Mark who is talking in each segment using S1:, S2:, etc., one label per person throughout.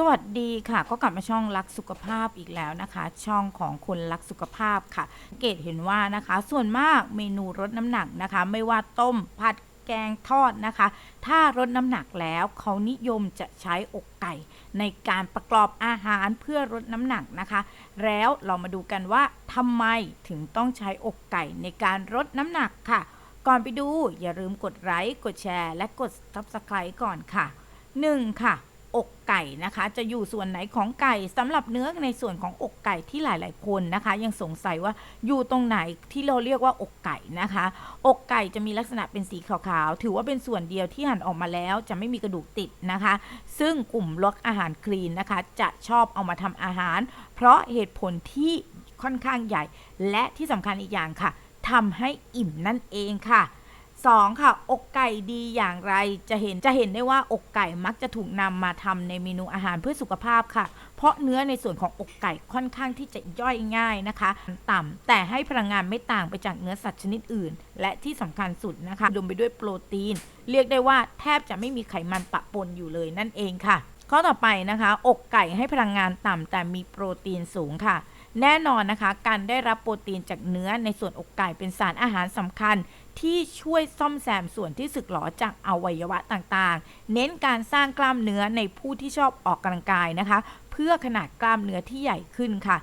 S1: สวัสดีค่ะ ก็กลับมาช่องรักสุขภาพอีกแล้วนะคะ ช่องของคนรักสุขภาพค่ะสังเกตเห็นว่านะคะ ส่วนมากเมนูลดน้ำหนักนะคะ ไม่ว่าต้มผัดแกงทอดนะคะ ถ้าลดน้ำหนักแล้วเขานิยมจะใช้อกไก่ ในการประกอบอาหารเพื่อลดน้ำหนักนะคะ แล้วเรามาดูกันว่าทำไมถึงต้องใช้อกไก่ในการลดน้ำหนักค่ะ ก่อนไปดูอย่าลืมกดไลค์กดแชร์ และกด subscribe ก่อนค่ะ 1. ค่ะ อกไก่นะคะ จะอยู่ส่วนไหนของไก่สำหรับเนื้อในส่วนของอกไก่ที่หลาย ๆ คนนะคะ ยังสงสัยว่าอยู่ตรงไหนที่เราเรียกว่าอกไก่นะคะ อกไก่จะมีลักษณะเป็นสีขาวๆ ถือว่าเป็นส่วนเดียวที่หั่นออกมาแล้ว จะไม่มีกระดูกติดนะคะ ซึ่งกลุ่มลดอาหารคลีนนะคะ จะชอบเอามาทำอาหาร เพราะเหตุผลที่ค่อนข้างใหญ่ และที่สำคัญอีกอย่างค่ะทำให้อิ่มนั่นเองค่ะ 2. ค่ะอกไก่ดีอย่างไรจะเห็นจะเห็นได้ว่าอกไก่มักจะถูกนำมาทำในเมนูอาหารเพื่อสุขภาพค่ะ เพราะเนื้อในส่วนของอกไก่ค่อนข้างที่จะย่อยง่ายนะคะ ต่ำแต่ให้พลังงานไม่ต่างไปจากเนื้อสัตว์ชนิดอื่น และที่สำคัญสุดนะคะดมไปด้วยโปรตีน เรียกได้ว่าแทบจะไม่มีไขมันปะปนอยู่เลยนั่นเองค่ะ ข้อต่อไปนะคะ อกไก่ให้พลังงานต่ำแต่มีโปรตีนสูงค่ะ แน่นอนนะคะ การได้รับโปรตีนจากเนื้อในส่วนอกไก่เป็นสารอาหารสำคัญ ที่ช่วยซ่อมแซมส่วนที่สึกหรอจากอวัยวะต่างๆ เน้นการสร้างกล้ามเนื้อในผู้ที่ชอบออกกำลังกายนะคะ เพื่อขนาดกล้ามเนื้อที่ใหญ่ขึ้นค่ะ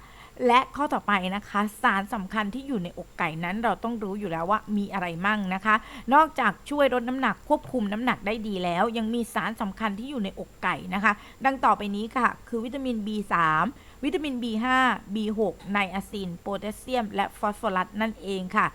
S1: และข้อต่อไปนะคะ สารสำคัญที่อยู่ในอกไก่นั้นเราต้องรู้อยู่แล้วว่ามีอะไรมั่งนะคะ นอกจากช่วยลดน้ำหนักควบคุมน้ำหนักได้ดีแล้ว ยังมีสารสำคัญที่อยู่ในอกไก่นะคะ ดังต่อไปนี้ค่ะ คือวิตามิน B3 วิตามิน B5 B6 ไนอาซิน โพแทสเซียม และฟอสฟอรัสนั่นเองค่ะ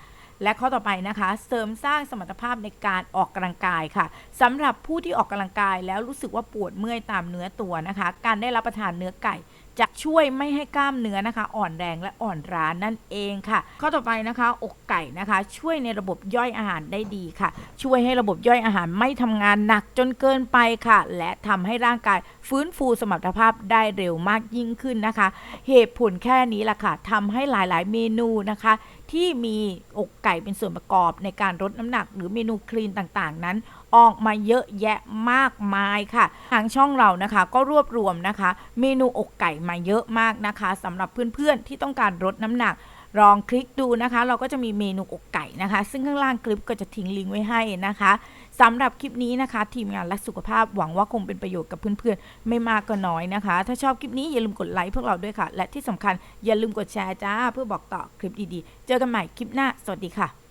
S1: และข้อต่อไปนะคะ เสริมสร้างสมรรถภาพในการออกกำลังกายค่ะสำหรับผู้ที่ออกกำลังกายแล้วรู้สึกว่าปวดเมื่อยตามเนื้อตัวนะคะ การได้รับประทานเนื้อไก่จะช่วยไม่ให้กล้ามเนื้อนะคะ อ่อนแรงและอ่อนร้านนั่นเองค่ะ ข้อต่อไปนะคะ อกไก่นะคะ ช่วยในระบบย่อยอาหารได้ดีค่ะ ช่วยให้ระบบย่อยอาหารไม่ทำงานหนักจนเกินไปค่ะ และทำให้ร่างกายฟื้นฟูสมรรถภาพได้เร็วมากยิ่งขึ้นนะคะ เหตุผลแค่นี้แหละค่ะทำให้หลายๆ เมนูนะคะ ที่มีอกไก่เป็นส่วนประกอบในการลดน้ำหนัก หรือเมนูคลีนต่างๆ นั้น ออกมาเยอะแยะมากมายค่ะ ทางช่องเรานะคะก็รวบรวมนะคะ เมนูอกไก่มาเยอะมากนะคะสำหรับเพื่อนๆที่ต้องการลดน้ำหนักลองคลิกดูนะคะ เราก็จะมีเมนูอกไก่นะคะ ซึ่งข้างล่างคลิปก็จะทิ้งลิงก์ไว้ให้นะคะสำหรับคลิปนี้นะคะ ทีมงานรักสุขภาพหวังว่าคงเป็นประโยชน์กับเพื่อนๆ ไม่มากก็น้อยนะคะ ถ้าชอบคลิปนี้อย่าลืมกดไลค์พวกเราด้วยค่ะ และที่สำคัญอย่าลืมกดแชร์จ้าเพื่อบอกต่อคลิปดีๆ เจอกันใหม่คลิปหน้า สวัสดีค่ะ